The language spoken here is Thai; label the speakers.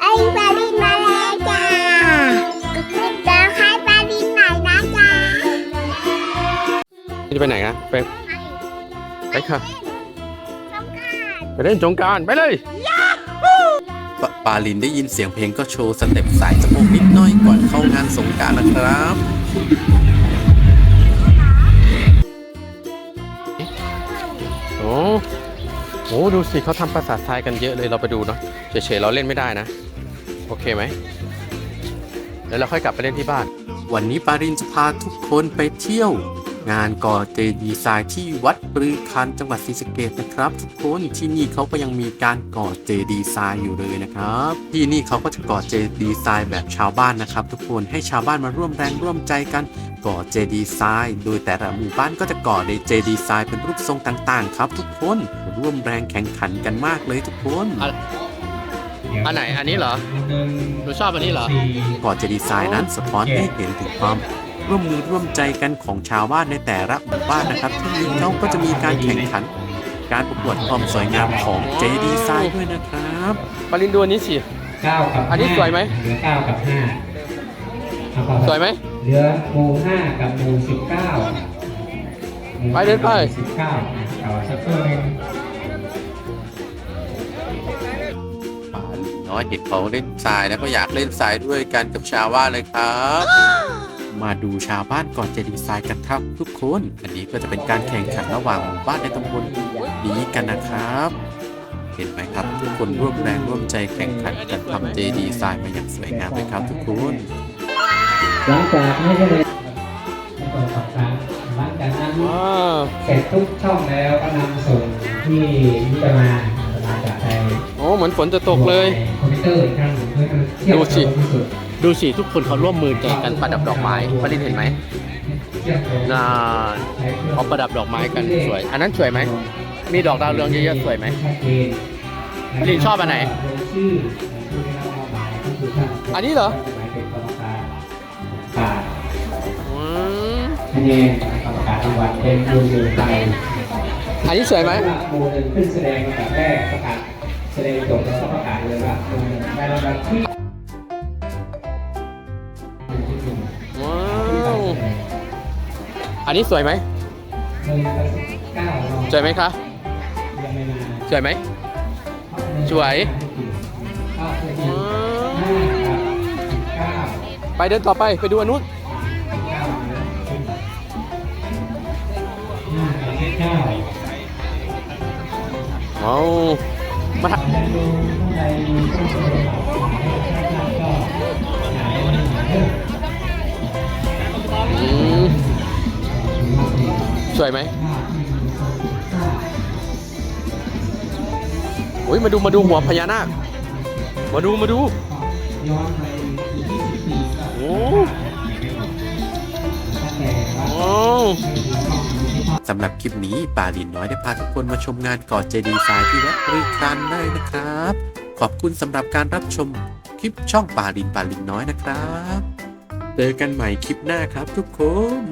Speaker 1: ไปปลาดินมาแล้วจ้าจะให้ปลาดินไหนนะจ้า
Speaker 2: จะไปไหนนะไปไปค่ะ
Speaker 1: ต้องการ
Speaker 2: ไปเล่นสงกรารไปเลย
Speaker 3: ปปาลินได้ยินเสียงเพลงก็โชว์สเต็ปสายสะโพกนิดหน้อยก่อนเข้างานสงกรารนะครับ
Speaker 2: โอ้โหดูสิเขาทำประสาททรายกันเยอะเลยเราไปดูเนาะเฉยๆเราเล่นไม่ได้นะ โอเคไหมแล้วเราค่อยกลับไปเล่นที่บ้าน
Speaker 3: วันนี้ปารินจะพาทุกคนไปเที่ยว งานก่อเจดีย์ทรายที่วัดปรือคันจังหวัดศรีสะเกษนะครับทุกคนที่นี่เขาก็ยังมีการก่อเจดีย์ทรายอยู่เลยนะครับ ที่นี่เขาก็จะก่อเจดีย์ทรายแบบชาวบ้านนะครับ ทุกคนให้ชาวบ้านมาร่วมแรงร่วมใจกันก่อเจดีย์ทรายโดยแต่ละหมู่บ้านก็จะก่อในเจดีย์ทรายเป็นรูปทรงต่างๆ ครับ ทุกคนร่วมแรงแข่งขันกันมากเลยทุกคน
Speaker 2: อันไหนอันนี้เหรอ หนูชอบอันนี้เหรอ
Speaker 3: ก่อเจดีย์ทรายนั้นสะท้อนให้เห็นถึงความร่วมมือร่วมใจกันของชาวบ้านในแต่ละหมู่บ้านนะครับ ที่นี่เขาก็จะมีการแข่งขัน การประกวดความสวยงามของเจดีย์ทรายด้วยนะครับ
Speaker 2: ปารินดูอันนี้สิ
Speaker 4: เก้ากับ
Speaker 2: อันนี้สวยไหม
Speaker 4: เหลือเก้ากับห้าเอาก่อน
Speaker 2: สวยไหม
Speaker 4: เหลือหมู่ห้ากับหมู่สิบเก้า
Speaker 2: ไปเดินไป
Speaker 4: สิบเก้าเอาสักตัวหนึ่ง
Speaker 3: น้อยเห็นเขาเล่นทรายแล้วก็อยากเล่นทรายด้วยกันกับชาวบ้านเลยครับ มาดูชาวบ้านก่อนเจดีย์ทรายกันครับทุกคน อันนี้ก็จะเป็นการแข่งขันระหว่างหมู่บ้านในตำบลนี้กันนะครับ เห็นไหมครับ ทุกคนร่วมแรงร่วมใจแข่งขันกันทำเจดีย์ทรายมาอย่างสวยงามเลยครับทุกคน
Speaker 4: หลังจากให้คะแนนเปิดสองครั้งหลังจากนั้น
Speaker 2: ว้าว
Speaker 4: เสร็จทุกช่องแล้วก็นำส่งที่นิจมาจะมาจากไทย
Speaker 2: โอ้เหมือนฝนจะตกเลย
Speaker 4: คอมพิว เตอร์อีกครั้งหนึ่งเพื่อเทียบ
Speaker 2: ดูสิ
Speaker 4: ที่สุด
Speaker 2: ดูสิทุกคนเขาร่วมมือใจกันประดับดอกไม้ปารินเห็นไหมน่าเขาประดับดอกไม้กันสวย อันนั้นสวยไหม มีดอกดาวเรืองเยอะๆสวยไหม
Speaker 4: ชัดเจน
Speaker 2: ลินชอบอันไหน
Speaker 4: อัน
Speaker 2: นี้เหรออืม
Speaker 4: คะแนนกรรมการรางวัลเป็นดูดูไทย
Speaker 2: อันนี้สวยไหม
Speaker 4: โมหนึ่งขึ้นแสดงลำดับแรกประกาศ ดงจบแล้วก็ประกาศเลยว่าโมหนึ่งได้รางวัลที่
Speaker 2: ว้าวอันนี้สวยไหม
Speaker 4: หนึ่งกับสิบเก้าเรา
Speaker 2: สวยไหมคะ
Speaker 4: ยังไม่มา
Speaker 2: สวยไหมสวย
Speaker 4: ก็คือ
Speaker 2: ว้า
Speaker 4: ห้าวกับสิบเก้า
Speaker 2: ไปเดินต่อไปไปดูอันนู้น
Speaker 4: เก้านะห้ากับสิบเก้า
Speaker 2: ว้าว มาท
Speaker 4: และดูข้างในมีต้นสนก็หายไปหายเรื่องำ
Speaker 2: อืมสวยไหมโอ้ยมาดูมาดูหัวพญานาค มาดูมาดู
Speaker 4: ย้อนไปอีก20ปีก็
Speaker 2: โอ้
Speaker 4: ตั้งแต่ว่า
Speaker 2: โอ้
Speaker 3: สำหรับคลิปนี้ป่าลินน้อยได้พาทุกคนมาชมงานก่อเจดีย์ทรายที่วัดรีคันได้นะครับ ขอบคุณสำหรับการรับชมคลิปช่องป่าลินป่าลินน้อยนะครับ เจอกันใหม่คลิปหน้าครับทุกคน